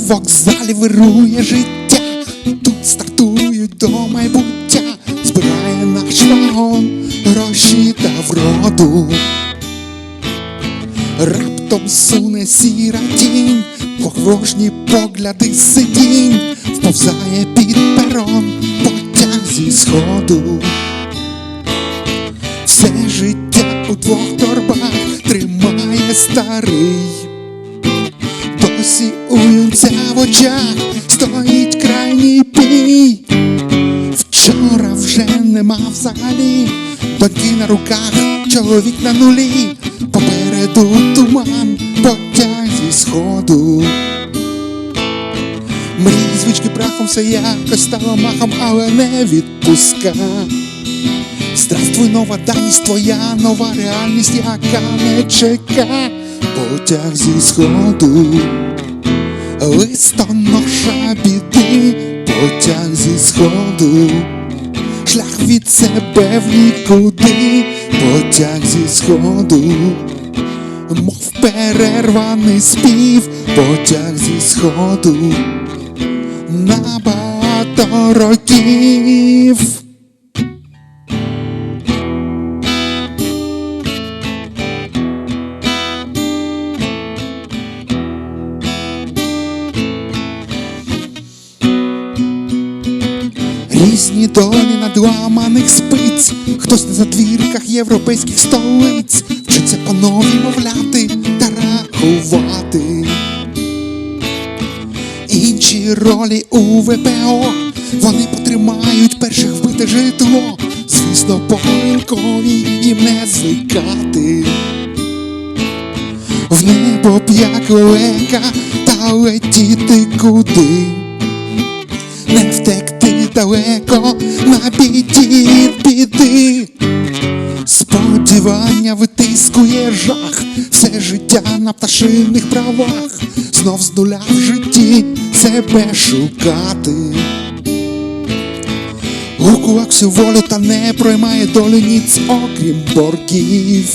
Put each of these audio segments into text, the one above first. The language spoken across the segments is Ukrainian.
вокзалі вирує життя, тут стартують до майбуття, збирає наш вагон гроші та вроду. Раптом суне сіра тінь, погрожні погляди сидінь, вповзає під перон потяг зі сходу. Все життя у двох торбах тримає старий. У в очах стоїть крайній пій. Вчора вже нема взагалі, доньки на руках, чоловік на нулі, попереду туман, потяг зі сходу. Мрій звички прахом все якось стало махом, але не відпуска. Здравствуй, нова даність твоя, нова реальність, яка не чека, потяг зі сходу, листоноша біди, потяг зі сходу, шлях від себе в нікуди, потяг зі сходу, мов перерваний спів, потяг зі сходу, на багато років. Різні долі надламаних спиць, хтось на задвірках європейських столиць, вчиться по-нові мовляти та рахувати. Інші ролі у ВПО, вони потримають перших вбите житло, звісно, помилкові їм не звикати. В небо б як лелека, та летіти куди? Не втекти далеко на біді біди. Сподівання витискує жах, все життя на пташиних правах, знов з нуля в житті себе шукати. У кулак всю волю та не проймає долю ніц, окрім боргів.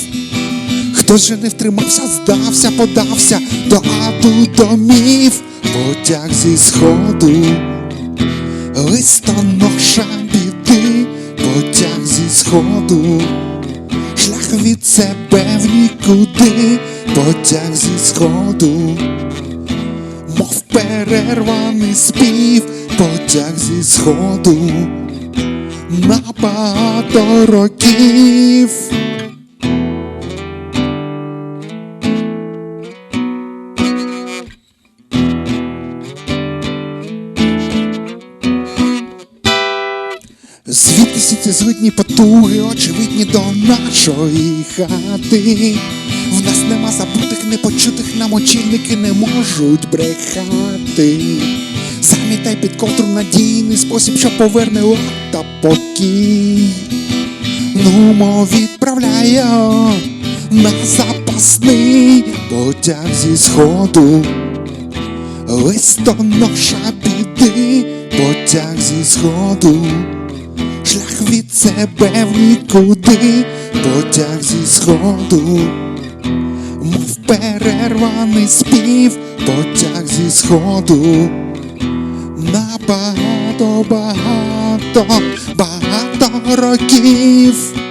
Хтось же не втримався, здався, подався до аду домів, потяг зі сходу листоноша біди, потяг зі сходу, шлях від себе в нікуди, потяг зі сходу, мов перерваний спів, потяг зі сходу, на багато років. Звідки ці злитні потуги, очевидні до нашої хати. В нас нема забутих, непочутих, нам очільники не можуть брехати. Замітай під ковдру надійний спосіб, що поверне лад та покій. Нумо відправляє на запасний потяг зі сходу. Листоноша біди, потяг зі сходу. Себе в нікуди, потяг зі сходу, мов перерваний спів, потяг зі сходу, на багато, багато, багато років.